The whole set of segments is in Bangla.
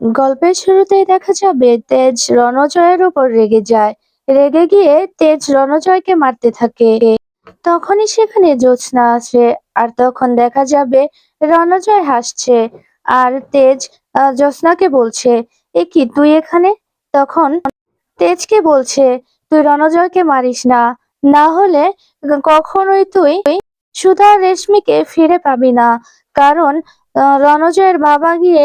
গল্পের শুরুতেই দেখা যাবে তেজ রণজয়ের উপর রেগে যায়। রেগে গিয়ে তেজ রণজয়কে মারতে থাকে। তখনই সেখানে জ্যোৎস্না আসে আর তখন দেখা যাবে রণজয় হাসছে আর তেজ জ্যোৎস্নাকে বলছে, এ কি তুই এখানে? তখন তেজকে বলছে, তুই রণজয়কে মারিস না। না হলে কখনোই তুই সুধা রেশমিকে ফিরে পাবি না। কারণ রণজয়ের বাবা গিয়ে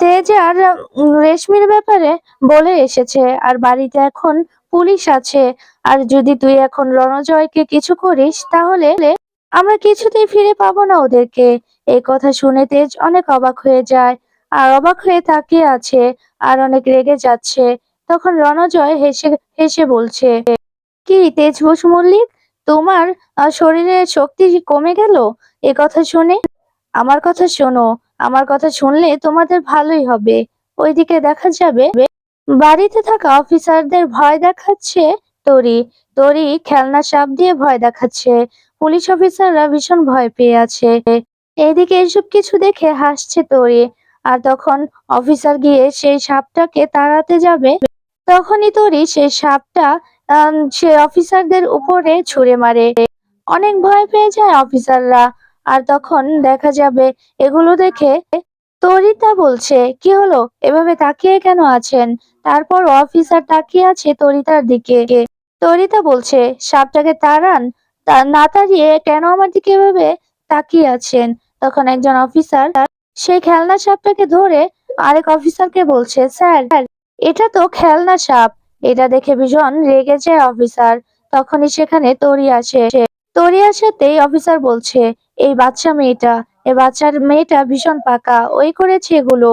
তেজ আর উম, রেশমির ব্যাপারে বলে এসেছে আর বাড়িতে এখন পুলিশ আছে। আর যদি তুই এখন রণজয়কে কিছু করিস তাহলে আমরা কিছুতেই ফিরে পাবো না ওদেরকে। এই কথা শুনে তেজ অনেক অবাক হয়ে যায়। আর অবাক হয়ে তাকিয়ে আছে আর অনেক রেগে যাচ্ছে। তখন রণজয় হেসে হেসে বলছে কি তেজ ঘোষ মল্লিক? তোমার শরীরের শক্তি কমে গেল? এ কথা শুনে আমার কথা শোনো, আমার কথা শুনলে তোমাদের ভালোই হবে। ওইদিকে দেখা যাবে, বাড়িতে থাকা অফিসারদের ভয় দেখাচ্ছে তরি। তরি খেলনা সাপ দিয়ে ভয় দেখাচ্ছে। পুলিশ অফিসাররা ভীষণ ভয় পেয়ে আছে। এইদিকে এসব কিছু দেখে হাসছে তরি। আর তখন অফিসার গিয়ে সেই সাপটাকে তাড়াতে যাবে। তখনই তরি সেই সাপটা সে অফিসারদের উপরে ছুঁড়ে মারে। অনেক ভয় পেয়ে যায় অফিসাররা। আর তখন দেখা যাবে এগুলো দেখে তরিতা বলছে, কি হলো? এভাবে তাকিয়ে কেন আছেন? তারপর অফিসার তাকিয়ে আছে তরিতার দিকে। তরিতা বলছে, সাপটাকে তাড়ান। না তাড়িয়ে কেন আমার দিকে এভাবে তাকিয়ে আছেন? তখন একজন অফিসার সেই খেলনা সাপটাকে ধরে আরেক অফিসারকে বলছে, স্যার, এটা তো খেলনা সাপ। এটা দেখে ভীষণ রেগে যায় অফিসার তখনই সেখানে তরি আসে। তরি আসাতেই অফিসার বলছে, এই বাচ্চা মেয়েটা, এ বাচ্চার মেয়েটা ভীষণ পাকা, ওই করেছে এগুলো।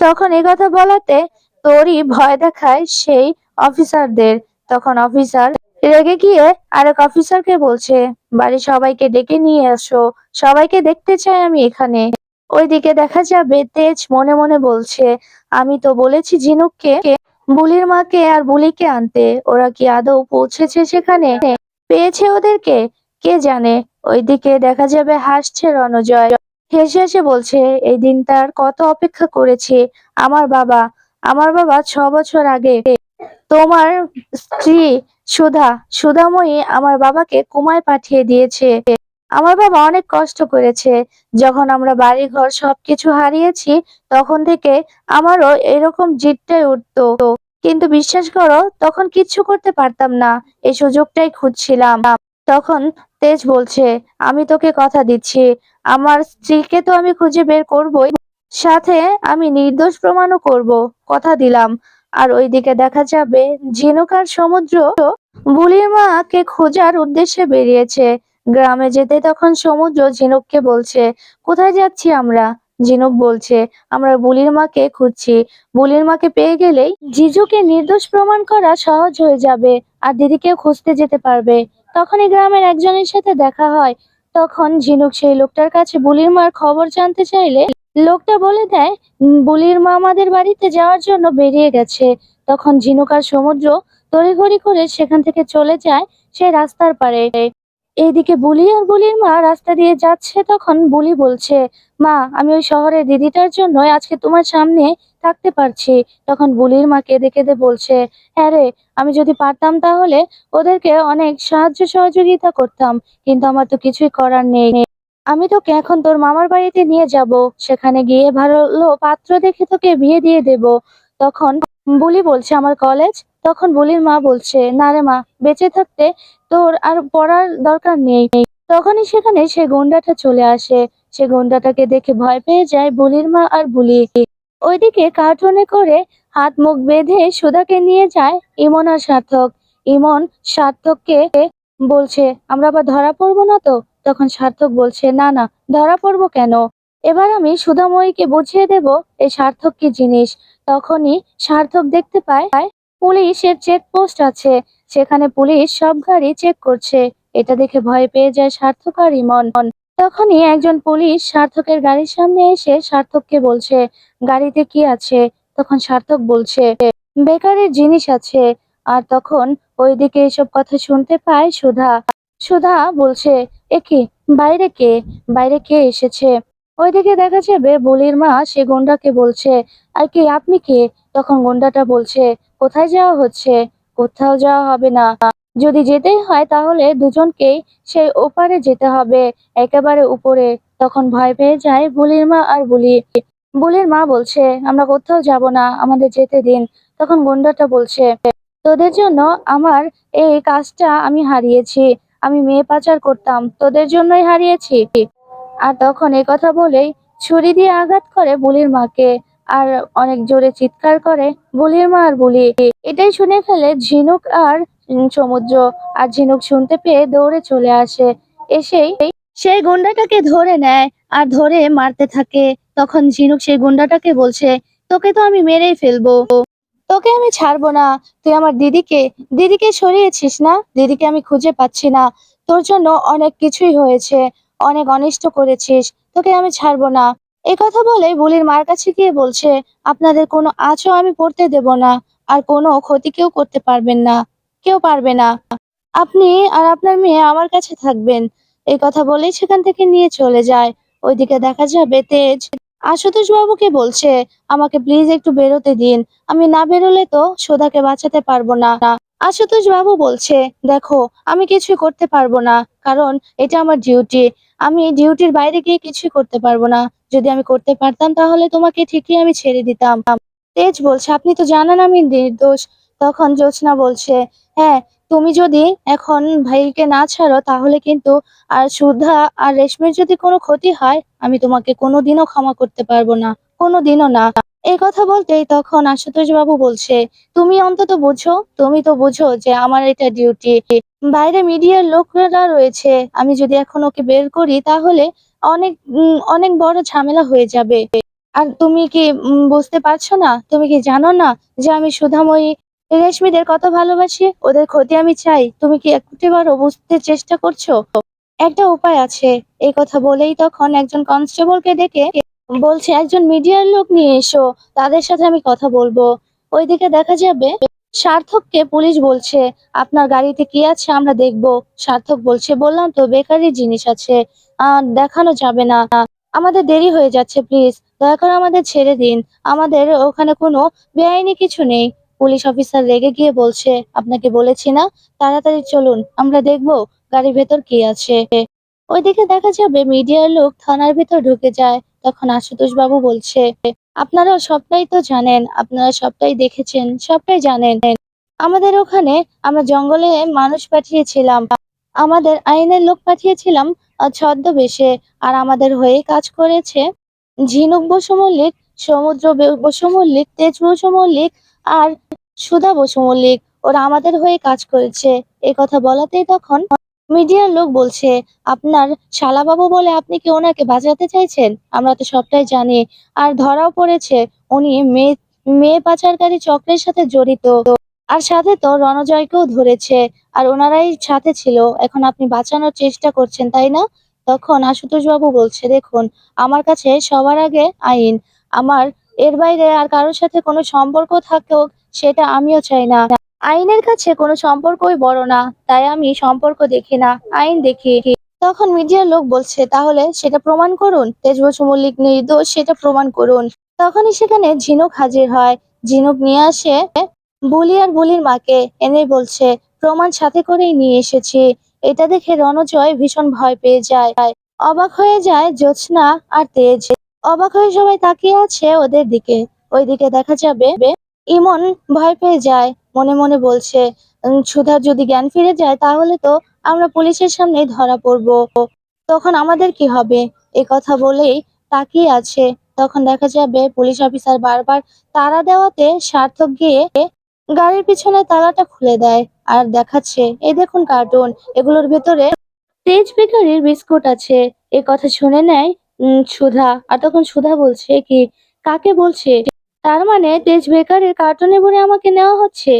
তখন এ কথা বলাতে তোরই ভয় দেখায় সেই অফিসারদের। তখন অফিসার রেগে গিয়ে আরেক অফিসারকে বলছে, বাড়ির সবাইকে ডেকে নিয়ে আসো সবাইকে দেখতে চাই আমি এখানে। ওইদিকে দেখা যাবে তেজ মনে মনে বলছে, আমি তো বলেছি ঝিনুককে, বুলির মাকে আর বুলিকে আনতে, ওরা কি আদৌ পৌঁছেছে সেখানে? পেয়েছে ওদেরকে কে জানে? ওইদিকে দেখা যাবে হাসছে রণজয়। হেসে হেসে বলছে, এই দিনটার কত অপেক্ষা করেছি? আমার বাবা আমার বাবা ছ বছর আগে। তোমার স্ত্রী সুধা, সুধাময়ী আমার বাবাকে কুমায় পাঠিয়ে দিয়েছে। আমার বাবা অনেক কষ্ট করেছে। যখন আমরা বাড়ি ঘর সবকিছু হারিয়েছি, তখন থেকে আমারও এরকম জিদটাই উঠতো। কিন্তু বিশ্বাস করো, তখন কিচ্ছু করতে পারতাম না। এই সুযোগটাই খুঁজছিলাম। তখন তেজ বলছে, আমি তোকে কথা দিচ্ছি। আমার স্ত্রীকে তো আমি খুঁজে বের করবই। সাথে আমি নির্দোষ প্রমাণও করব। কথা দিলাম। আর ওইদিকে দেখা যাবে ঝিনুক আর সমুদ্র বুলির মাকে খোঁজার উদ্দেশ্যে বেরিয়েছে। গ্রামে যেতে তখন সমুদ্র ঝিনুককে বলছে, কোথায় যাচ্ছি আমরা? ঝিনুক বলছে, আমরা বুলির মাকে খুঁজছি। বুলির মাকে পেয়ে গেলেই জিজুকে নির্দোষ প্রমাণ করা সহজ হয়ে যাবে। আর দিদিকে খুঁজতে যেতে পারবে। তখনই গ্রামের একজনের সাথে দেখা হয়। তখন ঝিনুক সেই লোকটার কাছে বুলির মার খবর জানতে চাইলে লোকটা বলে দেয় "উম, বুলির মা আমাদের বাড়িতে যাওয়ার জন্য বেরিয়ে গেছে। তখন ঝিনুক আর সমুদ্র তড়িঘড়ি করে সেখান থেকে চলে যায় সেই রাস্তার পারে এইদিকে বুলি আর বুলির মা রাস্তা দিয়ে যাচ্ছে তখন বুলি বলছে, মা, আমি ওই শহরের দিদিটার জন্য আজকে তোমার সামনে থাকতে পারছি। তখন বুলির মা কেঁদে কেঁদে বলছে হ্যাঁ রে, আমি যদি পারতাম তাহলে ওদেরকে অনেক সাহায্য সহযোগিতা করতাম, কিন্তু আমার তো কিছুই করার নেই। আমি তোকে এখন তোর মামার বাড়িতে নিয়ে যাব, সেখানে গিয়ে ভালো পাত্র দেখে তোকে বিয়ে দিয়ে দেব। তখন বুলি বলছে আমার কলেজ তখন বুলির মা বলছে, না রে মা, বেঁচে থাকতে তোর আর পড়ার দরকার নেই। তখনই সেখানে সে গুন্ডাটা চলে আসে। সে গুন্ডাটাকে দেখে ভয় পেয়ে যায় বুলির মা আর বুলি। ওইদিকে কার্টুনে করে হাত মুখ বেঁধে সুধাকে নিয়ে যায় ইমন আর সার্থক। ইমন সার্থককে বলছে, আমরা আবার ধরা পড়ব না তো? তখন সার্থক বলছে, না না, ধরা পড়ব কেন? এবার আমি সুধাময়ীকে বুঝিয়ে দেব এই সার্থক কি জিনিস। তখনই সার্থক দেখতে পায়, পুলিশের চেক পোস্ট আছে, সেখানে পুলিশ সব গাড়ি চেক করছে। এটা দেখে ভয় পেয়ে যায় সার্থক আর ইমন। তখনই একজন পুলিশ সার্থকের গাড়ির সামনে এসে সার্থককে বলছে, গাড়িতে কি আছে? তখন সার্থক বলছে, বেকারের জিনিস আছে। আর তখন ওইদিকে এসব কথা শুনতে পায় সুধা। সুধা বলছে, এ কি? বাইরে কে? বাইরে কে এসেছে? ওইদিকে দেখা যাবে বলির মা, সে গুন্ডাকে বলছে আর কি, আপনি কে? তখন গুন্ডাটা বলছে, কোথায় যাওয়া হচ্ছে? কোথাও যাওয়া হবে না। যদি যেতেই হয় তাহলে দুজনকেই সেই ওপারে যেতে হবে, একেবারে উপরে। তখন ভয় পেয়ে যায় বুলির মা আর বুলি। বুলির মা বলছে, আমরা কোথাও যাব না, আমাদের যেতে দিন। তখন গুন্ডাটা বলছে, তোদের জন্য আমার এই কাজটা আমি হারিয়েছি। আমি মেয়ে পাচার করতাম, তোদের জন্যই হারিয়েছি। আর তখন এই কথা বলেই ছুরি দিয়ে আঘাত করে বুলির মাকে। আর অনেক জোরে চিৎকার করে বুলির মা আর বুলি। এটাই শুনে ফেলে ঝিনুক আর সমুদ্র। আর ঝিনুক শুনতে পেয়ে দৌড়ে চলে আসে। এসেই সেই গুন্ডাটাকে ধরে নেয় আর ধরে মারতে থাকে। তখন ঝিনুক সেই গুন্ডাটাকে বলছে, তোকে তো আমি মেরেই ফেলব। তোকে আমি ছাড়বো না। তুই আমার দিদিকে দিদিকে সরিয়েছিস না? দিদিকে আমি খুঁজে পাচ্ছি না। তোর জন্য অনেক কিছুই হয়েছে। অনেক অনিষ্ট করেছিস, তোকে আমি ছাড়বো না। এই কথা বলে বুলির মার কাছে গিয়ে বলছে, আপনাদের কোনো আঁচও আমি পড়তে দেব না, আর কোনো ক্ষতি কেউ করতে পারবেন না, কেউ পারবে না। আপনি আর আপনার মেয়ে আমার কাছে থাকবেন এই কথা বলেই সেখান থেকে নিয়ে চলে যায়। ওইদিকে দেখা যাবে তেজ আশুতোষ বাবুকে বলছে, আমাকে প্লিজ একটু বেরোতে দিন। আমি না বেরোলে তো সোদাকে বাঁচাতে পারব না। আশুতোষ বাবু বলছে, দেখো, আমি কিছু করতে পারব না, কারণ এটা আমার ডিউটি আমি ডিউটির বাইরে গিয়ে কিছুই করতে পারব না। যদি আমি করতে পারতাম, তাহলে তোমাকে ঠিকই আমি ছেড়ে দিতাম। তেজ বলছে, আপনি তো জানেন আমি নির্দোষ। তখন জ্যোৎস্না বলছে হ্যাঁ তুমি যদি এখন ভাইকে না ছাড়ো, তাহলে কিন্তু আর সুধা আর রেশমির যদি কোনো ক্ষতি হয়, আমি তোমাকে কোনোদিনও ক্ষমা করতে পারব না, কোনোদিনও না। এই কথা বলতেই তখন আশুতোষ বাবু বলছে, তুমি অন্তত বুঝো, তুমি তো বুঝো যে আমার এটা ডিউটি বাইরে মিডিয়ার লোকরা রয়েছে, আমি যদি এখন ওকে বের করি তাহলে অনেক অনেক বড় ঝামেলা হয়ে যাবে। আর তুমি কি বুঝতে পারছ না? তুমি কি জানো না যে আমি সুধাময়ী রেশমিদের কত ভালোবাসি? ওদের ক্ষতি আমি চাই। তুমি কি একটিবারও বুঝতে চেষ্টা করছ? একটা উপায় আছে। এই কথা বলেই তখন একজন কনস্টেবলকে ডেকে বলছে, একজন মিডিয়ার লোক নিয়ে এসো, তাদের সাথে আমি কথা বলব। ওইদিকে দেখা যাবে, সার্থককে পুলিশ বলছে, আপনার গাড়িতে কি আছে আমরা দেখব। সার্থক বলছে, বললাম তো বেকারি জিনিস আছে আহ দেখানো যাবে না। আমাদের দেরি হয়ে যাচ্ছে, প্লিজ, দয়া করে আমাদের ছেড়ে দিন। আমাদের ওখানে কোনো বেআইনি কিছু নেই। পুলিশ অফিসার রেগে গিয়ে বলছে, আপনাকে বলেছি না, তাড়াতাড়ি চলুন, আমরা দেখব গাড়ির ভেতর কি আছে। ওইদিকে দেখা যাবে মিডিয়ার লোক থানার ভেতর ঢুকে যায়। তখন আশুতোষ বাবু বলছে, আপনারা সবটাই তো জানেন, আপনারা সবটাই দেখেছেন, সবটাই জানেন। আমাদের ওখানে আমরা জঙ্গলে মানুষ পাঠিয়েছিলাম। আমাদের আইনের লোক পাঠিয়েছিলাম ছদ্মবেশে। আর আমাদের হয়ে কাজ করেছে ঝিনুক বসু মল্লিক, সমুদ্র বসু মল্লিক, তেজ বসু মল্লিক আর সুধা বসু মল্লিক। ওরা আমাদের হয়ে কাজ করেছে। এই কথা বলাতেই তখন মিডিয়ার লোক বলছে, আপনার শালাবাবু বলে আপনি কি ওনাকে বাঁচাতে চাইছেন? আমরা তো সবটাই জানি। আর ধরাও পড়েছে, উনি মেয়ে মেয়ে পাচারকারী চক্রের সাথে জড়িত। আর সাথে তো রণজয়কেও ধরেছে, আর ওনারাই সাথে ছিল। এখন আপনি বাঁচানোর চেষ্টা করছেন, তাই না? তখন আশুতোষ বাবু বলছে, দেখুন, আমার কাছে সবার আগে আইন। আমার এর বাইরে আর কারোর সাথে কোনো সম্পর্ক থাকুক, সেটা আমিও চাই না। আইনের কাছে কোনো সম্পর্কই বড় না, তাই আমি সম্পর্ক দেখি না, আইন দেখি। তখন মিডিয়ার লোক বলছে, তাহলে সেটা প্রমাণ করুন। তেজ বসু মল্লিক নির্দোষ সেটা প্রমাণ করুন। তখনই সেখানে ঝিনুক হাজির হয়। ঝিনুক নিয়ে আসে বুলি আর বুলির মাকে। এনে বলছে, প্রমাণ সাথে করেই নিয়ে এসেছি। এটা দেখে রণজয় ভীষণ ভয় পেয়ে যায়। অবাক হয়ে যায় জ্যোৎস্না আর তেজ। অবাক হয়ে সবাই তাকিয়ে আছে ওদের দিকে। ওইদিকে দেখা যাবে ইমন ভয় পেয়ে যায়। মনে মনে বলছে সুধার যদি জ্ঞান ফিরে যায় তাহলে তো আমরা পুলিশের সামনে ধরা পড়ব। তখন আমাদের কি হবে? এ কথা বলেই তাকিয়ে আছে। তখন দেখা যাবে পুলিশ অফিসার বারবার তাড়া দেওয়াতে সার্থক গিয়ে গাড়ির পিছনে তালাটা খুলে দেয়। আর দেখাচ্ছে এই দেখুন কার্টুন, এগুলোর ভেতরে তেজ বেকারির বিস্কুট আছে। এ কথা শুনে নেয় সুধা। আর তখন সুধা বলছে কি, কাকে বলছে? তার মানে তেজ বেকারির কার্টুনে ভরে আমাকে নেওয়া হচ্ছে।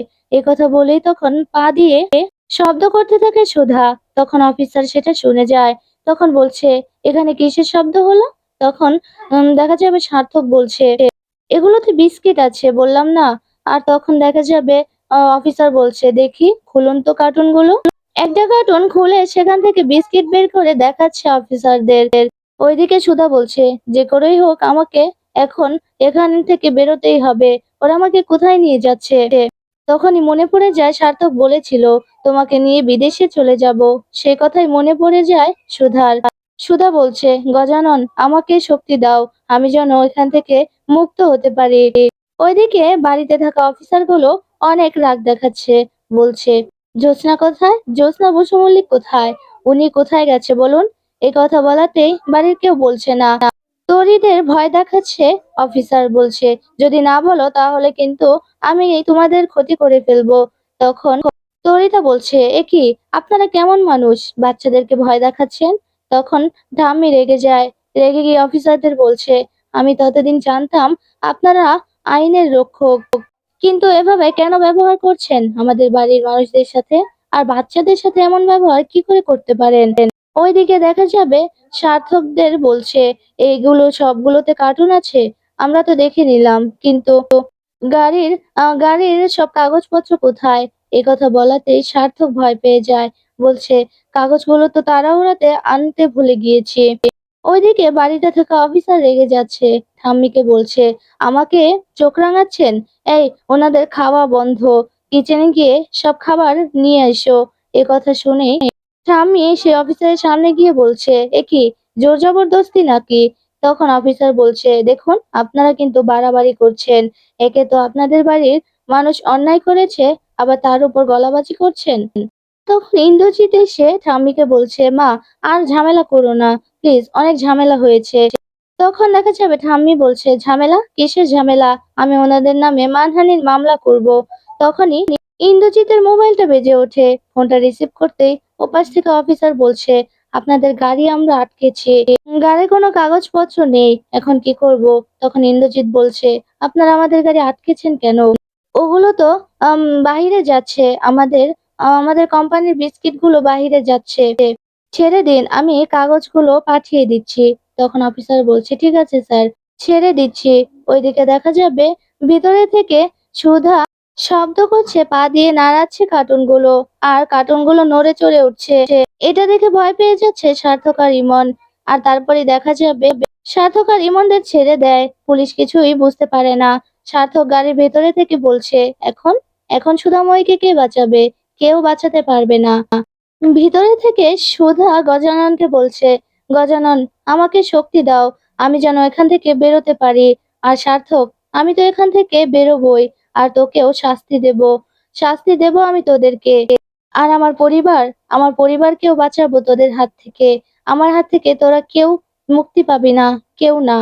কথা বলেই তখন পা দিয়ে শব্দ করতে থাকে সুধা। তখন অফিসার সেটা শুনে যায়। তখন বলছে, এখানে কিসের শব্দ হলো? তখন দেখা যাবে সার্থক বলছে, এগুলোতে বিস্কিট আছে। বললাম, না। আর তখন দেখা যাবে অফিসার বলছে, দেখি, খুলুন তো কার্টুনগুলো একটা কার্টুন খুলে সেখান থেকে বিস্কিট বের করে দেখাচ্ছে অফিসারদের। ওইদিকে সুধা বলছে, যে করেই হোক, আমাকে এখন এখান থেকে বেরোতেই হবে। ওরা আমাকে কোথায় নিয়ে যাচ্ছে? তখনই মনে পড়ে যায়, সার্থক বলেছিল, তোমাকে নিয়ে বিদেশে চলে যাব। সে কথাই মনে পড়ে যায়, সুধার। সুধা বলছে, গজানন, আমাকে শক্তি দাও, আমি যেন এখান থেকে মুক্ত হতে পারি। ওইদিকে বাড়িতে থাকা অফিসারগুলো অনেক রাগ দেখাচ্ছে, বলছে, জ্যোৎস্না কোথায়? জ্যোৎস্না বসু মল্লিক কোথায়? উনি কোথায় গেছে বলুন? এই কথা বলাতেই বাড়ির কেউ বলছে না। তরিদের ভয় দেখাচ্ছে, অফিসার বলছে, যদি না বলো তাহলে কিন্তু আমি তোমাদের ক্ষতি করে ফেলব। তখন তরিতা বলছে, এ কি, আপনারা কেমন মানুষ? বাচ্চাদেরকে ভয় দেখাচ্ছেন? তখন ঠাম্মি রেগে যায়। রেগে গিয়ে অফিসারদের বলছে, আমি ততদিন জানতাম আপনারা আইনের রক্ষক, কিন্তু এভাবে কেন ব্যবহার করছেন? আমাদের বাড়ির মানুষদের সাথে আর বাচ্চাদের সাথে এমন ব্যবহার কি করে করতে পারেন? ওইদিকে দেখা যাবে সার্থকদের বলছে, এইগুলো সবগুলোতে কার্টুন আছে, আমরা তো দেখে নিলাম। কিন্তু গাড়ির গাড়ির সব কাগজপত্র কোথায়? কথা বলাতেই সার্থক ভয় পেয়ে যায়। বলছে, কাগজগুলো তো তাড়াহুড়াতে আনতে ভুলে গিয়েছি। ওইদিকে বাড়িতে থাকা অফিসার রেগে যাচ্ছে। ঠাম্মিকে বলছে, আমাকে চোখ রাঙাচ্ছেন? এই, ওনাদের খাওয়া বন্ধ। কিচেনে গিয়ে সব খাবার নিয়ে এসো। এ কথা শুনে ঠাম্মি সে অফিসারের সামনে গিয়ে বলছে, এ কি, জোর জবরদস্তি নাকি? তখন অফিসার বলছে, দেখুন, আপনারা কিন্তু বাড়াবাড়ি করছেন। একে তো আপনাদের বাড়ির মানুষ অন্যায় করেছে, আবার তার উপর গলাবাজি করছেন? তখন ইন্দ্রজিৎ এসে ঠাম্মিকে বলছে, মা, আর ঝামেলা করো না, প্লিজ, অনেক ঝামেলা হয়েছে। তখন দেখা যাবে ঠাম্মি বলছে, ঝামেলা? কিসের ঝামেলা? আমি ওনাদের নামে মানহানির মামলা করব। তখনই ইন্দ্রজিতের মোবাইলটা বেজে ওঠে, ফোনটা রিসিভ করতেই ওপাশ থেকে অফিসার বলছে, আপনাদের গাড়ি আমরা আটকেছি। গাড়ির কোনো কাগজপত্র নেই। এখন কি করব? তখন ইন্দ্রজিৎ বলছে, আপনারা আমাদের গাড়ি আটকেছেন কেন? ওগুলো তো বাহিরে যাচ্ছে। আমাদের আমাদের কোম্পানির বিস্কিটগুলো বাহিরে যাচ্ছে। ছেড়ে দিন, আমি কাগজগুলো পাঠিয়ে দিচ্ছি। তখন অফিসার বলছে, ঠিক আছে, স্যার। ছেড়ে দিচ্ছি। ওইদিকে দেখা যাবে, ভিতরে থেকে সুধা শব্দ করছে, পা দিয়ে নাড়াচ্ছে কার্টুনগুলো, আর কার্টুনগুলো নড়ে চড়ে উঠছে। এটা দেখে ভয় পেয়ে যাচ্ছে সার্থক আর ইমন, আর তারপরে দেখা যাবে সার্থক আর ইমনদের ছেড়ে দেয়। পুলিশ কিছুই বুঝতে পারে না। সার্থক গাড়ির ভেতরে থেকে বলছে, এখন এখন সুধাময়ীকে কে বাঁচাবে? কেউ বাঁচাতে পারবে না। ভিতরে থেকে সুধা গজাননকে বলছে, গজানন, আমাকে শক্তি দাও। আমি যেন এখান থেকে বেরোতে পারি। আর সার্থক, আমি তো এখান থেকে বেরোবই। আর তোকেও শাস্তি দেব। শাস্তি দেব আমি তোদেরকে। আর আমার পরিবার, আমার পরিবারকেও বাঁচাবো তোদের হাত থেকে। আমার হাত থেকে তোরা কেউ মুক্তি পাবি না, কেউ না।